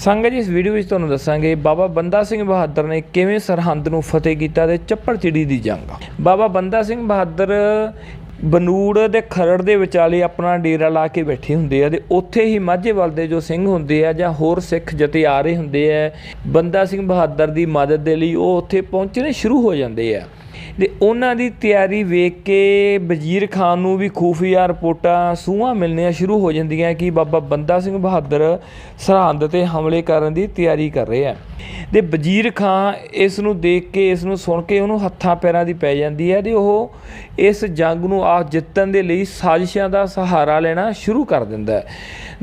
ਸੰਗਤ ਜੀ, ਇਸ ਵੀਡੀਓ ਵਿੱਚ ਤੁਹਾਨੂੰ ਦੱਸਾਂਗੇ, ਬਾਬਾ ਬੰਦਾ ਸਿੰਘ ਬਹਾਦਰ ਨੇ ਕਿਵੇਂ ਸਰਹੰਦ ਨੂੰ ਫਤਿਹ ਕੀਤਾ ਤੇ ਚੱਪੜ ਚਿੜੀ ਦੀ ਜੰਗ ਬਾਬਾ ਬੰਦਾ ਸਿੰਘ ਬਹਾਦਰ ਬਨੂੜ ਦੇ ਖਰੜ ਦੇ ਵਿਚਾਲੇ ਆਪਣਾ ਡੇਰਾ ਲਾ ਕੇ ਬੈਠੇ ਹੁੰਦੇ ਆ ਤੇ ਉੱਥੇ ਹੀ ਮਾਝੇਵਾਲ ਦੇ ਜੋ ਸਿੰਘ ਹੁੰਦੇ ਆ ਜਾਂ ਹੋਰ ਸਿੱਖ ਜਤੇ ਆ ਰਹੇ ਹੁੰਦੇ ਆ, ਬੰਦਾ ਸਿੰਘ ਬਹਾਦਰ ਦੀ ਮਦਦ ਦੇ ਲਈ ਉਹ ਉੱਥੇ ਪਹੁੰਚਣੇ ਸ਼ੁਰੂ ਹੋ ਜਾਂਦੇ ਆ। ਅਤੇ ਉਹਨਾਂ ਦੀ ਤਿਆਰੀ ਵੇਖ ਕੇ ਵਜ਼ੀਰ ਖਾਨ ਨੂੰ ਵੀ ਖੂਫੀਆ ਰਿਪੋਰਟਾਂ ਸੂਹਾਂ ਮਿਲਣੀਆਂ ਸ਼ੁਰੂ ਹੋ ਜਾਂਦੀਆਂ ਕਿ ਬਾਬਾ ਬੰਦਾ ਸਿੰਘ ਬਹਾਦਰ ਸਰਹੰਦ ਤੇ ਹਮਲੇ ਕਰਨ ਦੀ ਤਿਆਰੀ ਕਰ ਰਹੇ ਆ। ਤੇ ਵਜ਼ੀਰ ਖਾਨ ਇਸ ਨੂੰ ਦੇਖ ਕੇ, ਇਸ ਨੂੰ ਸੁਣ ਕੇ ਉਹਨੂੰ ਹੱਥਾਂ ਪੈਰਾਂ ਦੀ ਪੈ ਜਾਂਦੀ ਹੈ ਤੇ ਉਹ ਇਸ ਜੰਗ ਨੂੰ ਆ ਜਿੱਤਣ ਦੇ ਲਈ ਸਾਜ਼ਿਸ਼ਾਂ ਦਾ ਸਹਾਰਾ ਲੈਣਾ ਸ਼ੁਰੂ ਕਰ ਦਿੰਦਾ ਹੈ।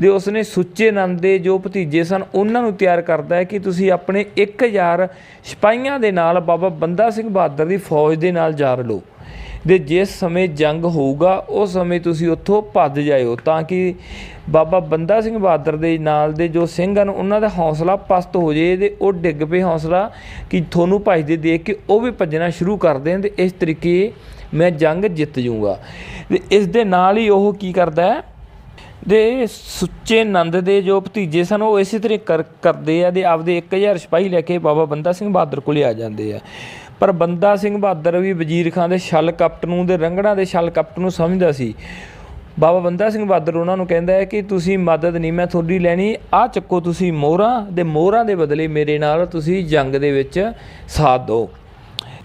ਤੇ ਉਸਨੇ ਸੁੱਚੇ ਨੰਦ ਦੇ ਜੋ ਭਤੀਜੇ ਸਨ, ਉਹਨਾਂ ਨੂੰ ਤਿਆਰ ਕਰਦਾ ਹੈ ਕਿ ਤੁਸੀਂ ਆਪਣੇ 1000 ਸਿਪਾਹੀਆਂ ਦੇ ਨਾਲ ਬਾਬਾ ਬੰਦਾ ਸਿੰਘ ਬਹਾਦਰ ਦੀ ਫੌਜ ਦੇ ਨਾਲ ਜਾ ਲਓ। ਦੇ ਜਿਸ ਸਮੇਂ ਜੰਗ ਹੋਊਗਾ, ਉਸ ਸਮੇਂ ਤੁਸੀਂ ਉੱਥੋਂ ਭੱਜ ਜਾਇਓ ਤਾਂ ਕਿ ਬਾਬਾ ਬੰਦਾ ਸਿੰਘ ਬਹਾਦਰ ਦੇ ਨਾਲ ਦੇ ਜੋ ਸਿੰਘ ਹਨ, ਉਹਨਾਂ ਦਾ ਹੌਸਲਾ ਪਸਤ ਹੋ ਜੇ ਤੇ ਉਹ ਡਿੱਗ ਪਏ ਹੌਸਲਾ ਕਿ ਤੁਹਾਨੂੰ ਭੱਜਦੇ ਦੇਖ ਕੇ ਉਹ ਵੀ ਭੱਜਣਾ ਸ਼ੁਰੂ ਕਰ ਦੇਣ ਤੇ ਇਸ ਤਰੀਕੇ ਮੈਂ ਜੰਗ ਜਿੱਤ ਜਾਊਂਗਾ। ਤੇ ਇਸ ਦੇ ਨਾਲ ਹੀ ਉਹ ਕੀ ਕਰਦਾ ਹੈ? ਦੇ ਸੁੱਚੇ ਨੰਦ ਦੇ ਜੋ ਭਤੀਜੇ ਸਨ, ਉਹ ਇਸੇ ਤਰ੍ਹਾਂ ਕਰ, ਕਰਦੇ ਆ ਦੇ ਆਪਦੇ 1000 ਸਿਪਾਹੀ ਲੈ ਕੇ ਬਾਬਾ ਬੰਦਾ ਸਿੰਘ ਬਹਾਦਰ ਕੋਲੇ ਆ ਜਾਂਦੇ ਆ। ਪਰ ਬੰਦਾ ਸਿੰਘ ਬਹਾਦਰ ਵੀ ਵਜ਼ੀਰ ਖਾਨ ਦੇ ਛਲ ਕਪਟ ਨੂੰ ਦੇ ਰੰਗਣਾ ਦੇ ਛਲ ਕਪਟ ਨੂੰ ਸਮਝਦਾ ਸੀ। ਬਾਬਾ ਬੰਦਾ ਸਿੰਘ ਬਹਾਦਰ ਉਹਨਾਂ ਨੂੰ ਕਹਿੰਦਾ ਹੈ ਕਿ ਤੁਸੀਂ ਮਦਦ ਨਹੀਂ ਮੈਂ ਤੁਹਾਡੀ ਲੈਣੀ ਆ ਚੱਕੋ ਤੁਸੀਂ ਮੋਹਰਾਂ ਦੇ ਮੋਹਰਾਂ ਦੇ ਬਦਲੇ ਮੇਰੇ ਨਾਲ ਤੁਸੀਂ ਜੰਗ ਦੇ ਵਿੱਚ ਸਾਥ ਦਿਓ।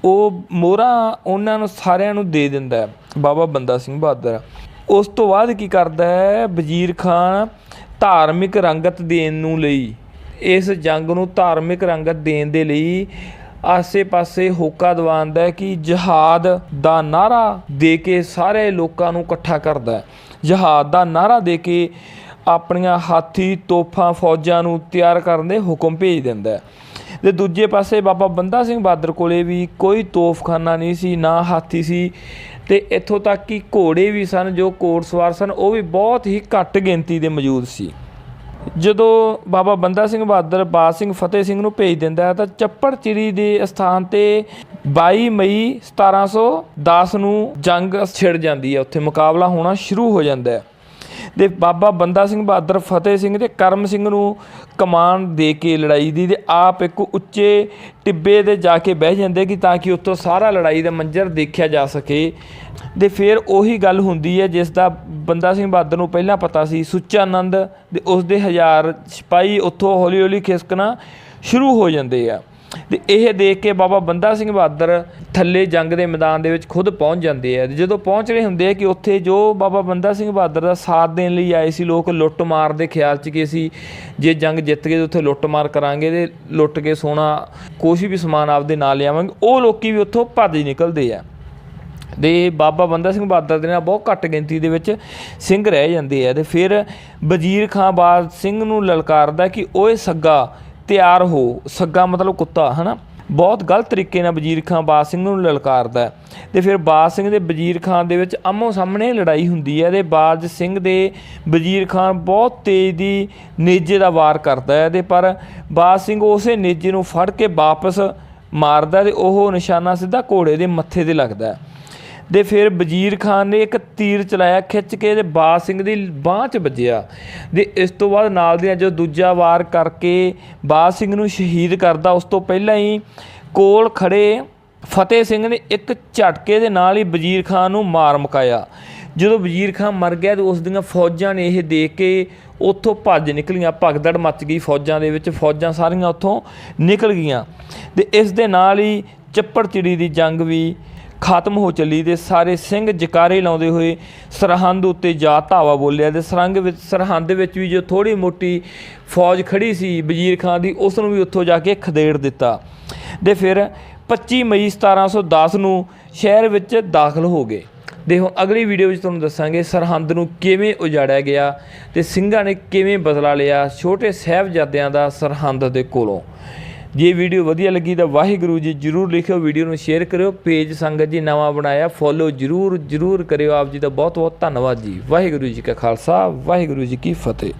ਉਹ ਮੋਹਰਾਂ ਉਹਨਾਂ ਨੂੰ ਸਾਰਿਆਂ ਨੂੰ ਦੇ ਦਿੰਦਾ ਬਾਬਾ ਬੰਦਾ ਸਿੰਘ ਬਹਾਦਰ। ਉਸ ਤੋਂ ਬਾਅਦ ਕੀ ਕਰਦਾ ਹੈ, ਵਜ਼ੀਰ ਖਾਨ ਧਾਰਮਿਕ ਰੰਗਤ ਦੇਣ ਨੂੰ ਲਈ, ਇਸ ਜੰਗ ਨੂੰ ਧਾਰਮਿਕ ਰੰਗਤ ਦੇਣ ਦੇ ਲਈ ਆਸੇ-ਪਾਸੇ ਹੋਕਾ ਦਵਾਉਂਦਾ ਹੈ ਕਿ ਜਹਾਦ ਦਾ ਨਾਰਾ ਦੇ ਕੇ ਸਾਰੇ ਲੋਕਾਂ ਨੂੰ ਇਕੱਠਾ ਕਰਦਾ ਹੈ। ਜਹਾਦ ਦਾ ਨਾਰਾ ਦੇ ਕੇ ਆਪਣੀਆਂ ਹਾਥੀ ਤੋਪਾਂ ਫੌਜਾਂ ਨੂੰ ਤਿਆਰ ਕਰਨ ਦੇ ਹੁਕਮ ਭੇਜ ਦਿੰਦਾ ਹੈ। ਤੇ ਦੂਜੇ ਪਾਸੇ ਬਾਬਾ ਬੰਦਾ ਸਿੰਘ ਬਹਾਦਰ ਕੋਲੇ ਵੀ ਕੋਈ ਤੋਫਖਾਨਾ ਨਹੀਂ ਸੀ, ਨਾ ਹਾਥੀ ਸੀ ਤੇ ਇੱਥੋਂ ਤੱਕ ਕਿ ਘੋੜੇ ਵੀ ਸਨ, ਜੋ ਘੋੜਸਵਾਰ ਸਨ, ਉਹ ਵੀ ਬਹੁਤ ਹੀ ਘੱਟ ਗਿਣਤੀ ਦੇ ਮੌਜੂਦ ਸੀ। ਜਦੋਂ ਬਾਬਾ ਬੰਦਾ ਸਿੰਘ ਬਹਾਦਰ ਬਾਦ ਸਿੰਘ ਫਤਿਹ ਸਿੰਘ ਨੂੰ ਭੇਜ ਦਿੰਦਾ ਹੈ ਤਾਂ ਚੱਪੜ ਚਿੜੀ ਦੇ ਸਥਾਨ ਤੇ 22 ਮਈ 1710 ਨੂੰ ਜੰਗ ਛਿੜ ਜਾਂਦੀ ਹੈ। ਉੱਥੇ ਮੁਕਾਬਲਾ ਹੋਣਾ ਸ਼ੁਰੂ ਹੋ ਜਾਂਦਾ ਹੈ। ਤੇ ਬਾਬਾ ਬੰਦਾ ਸਿੰਘ ਬਹਾਦਰ ਫਤਿਹ ਸਿੰਘ ਤੇ ਕਰਮ ਸਿੰਘ ਨੂੰ ਕਮਾਨ ਦੇ ਕੇ ਲੜਾਈ ਦੀ ਤੇ ਆਪ ਇੱਕ ਉੱਚੇ ਟਿੱਬੇ ਤੇ ਜਾ ਕੇ ਬਹਿ ਜਾਂਦੇ ਕਿ ਤਾਂ ਕਿ ਉੱਥੋਂ ਸਾਰਾ ਲੜਾਈ ਦਾ ਮੰਜ਼ਰ ਦੇਖਿਆ ਜਾ ਸਕੇ। ਤੇ ਫਿਰ ਉਹੀ ਗੱਲ ਹੁੰਦੀ ਹੈ ਜਿਸ ਦਾ ਬੰਦਾ ਸਿੰਘ ਬਹਾਦਰ ਨੂੰ ਪਹਿਲਾਂ ਪਤਾ ਸੀ ਸੁੱਚਾ ਆਨੰਦ ਤੇ ਉਸ ਦੇ ਹਜ਼ਾਰ ਸਿਪਾਹੀ ਉੱਥੋਂ ਹੌਲੀ ਹੌਲੀ ਖਿਸਕਣਾ ਸ਼ੁਰੂ ਹੋ ਜਾਂਦੇ ਆ। ਤੇ ਇਹ ਦੇਖ ਕੇ ਬਾਬਾ ਬੰਦਾ ਸਿੰਘ ਬਹਾਦਰ ਥੱਲੇ ਜੰਗ ਦੇ ਮੈਦਾਨ ਦੇ ਵਿੱਚ ਖੁਦ ਪਹੁੰਚ ਜਾਂਦੇ ਆ ਤੇ ਜਦੋਂ ਪਹੁੰਚ ਰਹੇ ਹੁੰਦੇ ਆ ਕਿ ਉੱਥੇ ਜੋ ਬਾਬਾ ਬੰਦਾ ਸਿੰਘ ਬਹਾਦਰ ਦਾ ਸਾਥ ਦੇਣ ਲਈ ਆਏ ਸੀ, ਲੋਕ ਲੁੱਟ ਮਾਰ ਦੇ ਖਿਆਲ 'ਚ ਕਿ ਅਸੀਂ ਜੇ ਜੰਗ ਜਿੱਤ ਗਏ ਤਾਂ ਉੱਥੇ ਲੁੱਟ ਮਾਰ ਕਰਾਂਗੇ ਤੇ ਲੁੱਟ ਕੇ ਸੋਨਾ ਕੁਛ ਵੀ ਸਮਾਨ ਆਪਦੇ ਨਾਲ ਲਿਆਵਾਂਗੇ, ਉਹ ਲੋਕੀ ਵੀ ਉੱਥੋਂ ਭੱਜ ਨਿਕਲਦੇ ਆ। ਦੇ ਬਾਬਾ ਬੰਦਾ ਸਿੰਘ ਬਹਾਦਰ ਦੇ ਨਾਲ ਬਹੁਤ ਘੱਟ ਗਿਣਤੀ ਦੇ ਵਿੱਚ ਸਿੰਘ ਰਹਿ ਜਾਂਦੇ ਆ ਤੇ ਫਿਰ ਵਜ਼ੀਰ ਖਾਨ ਬਾਦ ਸਿੰਘ ਨੂੰ ਲਲਕਾਰਦਾ ਕਿ ਓਏ ਸੱਗਾ ਤਿਆਰ ਹੋ ਸੱਗਾ ਮਤਲਬ ਕੁੱਤਾ, ਹਨਾ ਬਹੁਤ ਗਲਤ ਤਰੀਕੇ ਨਾਲ ਵਜ਼ੀਰ ਖਾਨ ਬਾਦ ਸਿੰਘ ਨੂੰ ਲਲਕਾਰਦਾ ਹੈ। ਤੇ ਫਿਰ ਬਾਜ ਸਿੰਘ ਦੇ ਵਜ਼ੀਰ ਖਾਨ ਦੇ ਵਿੱਚ ਆਮੋ ਸਾਹਮਣੇ ਲੜਾਈ ਹੁੰਦੀ ਹੈ ਤੇ ਬਾਜ ਸਿੰਘ ਦੇ ਵਜ਼ੀਰ ਖਾਨ ਬਹੁਤ ਤੇਜ਼ ਦੀ ਨੇਜੇ ਦਾ ਵਾਰ ਕਰਦਾ ਹੈ ਤੇ ਪਰ ਬਾਜ ਸਿੰਘ ਉਸੇ ਨੇਜੇ ਨੂੰ ਫੜ ਕੇ ਵਾਪਸ ਮਾਰਦਾ ਤੇ ਉਹ ਨਿਸ਼ਾਨਾ ਸਿੱਧਾ ਘੋੜੇ ਦੇ ਮੱਥੇ ਤੇ ਲੱਗਦਾ ਹੈ ਦੇ ਫਿਰ ਵਜ਼ੀਰ ਖਾਨ ਨੇ ਇੱਕ ਤੀਰ ਚਲਾਇਆ, ਖਿੱਚ ਕੇ ਤੇ ਬਾਦ ਸਿੰਘ ਦੀ ਬਾਹ 'ਚ ਵੱਜਿਆ। ਦੇ ਇਸ ਤੋਂ ਬਾਅਦ ਨਾਲ ਦੀਆਂ ਜਦੋਂ ਦੂਜਾ ਵਾਰ ਕਰਕੇ ਬਾਦ ਸਿੰਘ ਨੂੰ ਸ਼ਹੀਦ ਕਰਦਾ, ਉਸ ਤੋਂ ਪਹਿਲਾਂ ਹੀ ਕੋਲ ਖੜੇ ਫਤਿਹ ਸਿੰਘ ਨੇ ਇੱਕ ਝਟਕੇ ਦੇ ਨਾਲ ਹੀ ਵਜ਼ੀਰ ਖਾਨ ਨੂੰ ਮਾਰ ਮੁਕਾਇਆ। ਜਦੋਂ ਵਜ਼ੀਰ ਖਾਨ ਮਰ ਗਿਆ ਤੇ ਉਸ ਦੀਆਂ ਫੌਜਾਂ ਨੇ ਇਹ ਦੇਖ ਕੇ ਉੱਥੋਂ ਭੱਜ ਨਿਕਲੀਆਂ। ਭਗਦੜ ਮੱਚ ਗਈ ਫੌਜਾਂ ਦੇ ਵਿੱਚ, ਫੌਜਾਂ ਸਾਰੀਆਂ ਉੱਥੋਂ ਨਿਕਲ ਗਈਆਂ। ਤੇ ਇਸ ਦੇ ਨਾਲ ਹੀ ਚੱਪੜ ਚਿੜੀ ਦੀ ਜੰਗ ਵੀ ਖਤਮ ਹੋ ਚੱਲੀ ਤੇ ਸਾਰੇ ਸਿੰਘ ਜਕਾਰੇ ਲਾਉਂਦੇ ਹੋਏ ਸਰਹੰਦ ਉੱਤੇ ਜਾ ਧਾਵਾ ਬੋਲਿਆ ਤੇ ਸਰੰਗ ਵਿੱਚ ਸਰਹੰਦ ਵਿੱਚ ਵੀ ਜੋ ਥੋੜੀ ਮੋਟੀ ਫੌਜ ਖੜੀ ਸੀ ਵਜ਼ੀਰ ਖਾਨ ਦੀ, ਉਸ ਨੂੰ ਵੀ ਉੱਥੋਂ ਜਾ ਕੇ ਖਦੇੜ ਦਿੱਤਾ। ਤੇ ਫਿਰ 25 ਮਈ 1710 ਨੂੰ ਸ਼ਹਿਰ ਵਿੱਚ ਦਾਖਲ ਹੋ ਗਏ। ਦੇਖੋ ਅਗਲੀ ਵੀਡੀਓ ਵਿੱਚ ਤੁਹਾਨੂੰ ਦੱਸਾਂਗੇ ਸਰਹੰਦ ਨੂੰ ਕਿਵੇਂ ਉਜਾੜਿਆ ਗਿਆ ਤੇ ਸਿੰਘਾਂ ਨੇ ਕਿਵੇਂ ਬਦਲਾ ਲਿਆ ਛੋਟੇ ਸਾਹਿਬਜ਼ਾਦਿਆਂ ਦਾ ਸਰਹੰਦ ਦੇ ਕੋਲੋਂ। ਜੇ ਵੀਡੀਓ ਵਧੀਆ ਲੱਗੀ ਤਾਂ ਵਾਹਿਗੁਰੂ ਜੀ ਜਰੂਰ ਲਿਖਿਓ, ਵੀਡੀਓ ਨੂੰ ਸ਼ੇਅਰ ਕਰਿਓ, ਪੇਜ ਸੰਗਤ ਜੀ ਨਵਾਂ ਬਣਾਇਆ ਫੋਲੋ ਜਰੂਰ ਜਰੂਰ ਕਰਿਓ ਆਪ ਜੀ ਦਾ ਬਹੁਤ ਬਹੁਤ ਧੰਨਵਾਦ ਜੀ। ਵਾਹਿਗੁਰੂ ਜੀ ਕਾ ਖਾਲਸਾ, ਵਾਹਿਗੁਰੂ ਜੀ ਕੀ ਫਤਿਹ।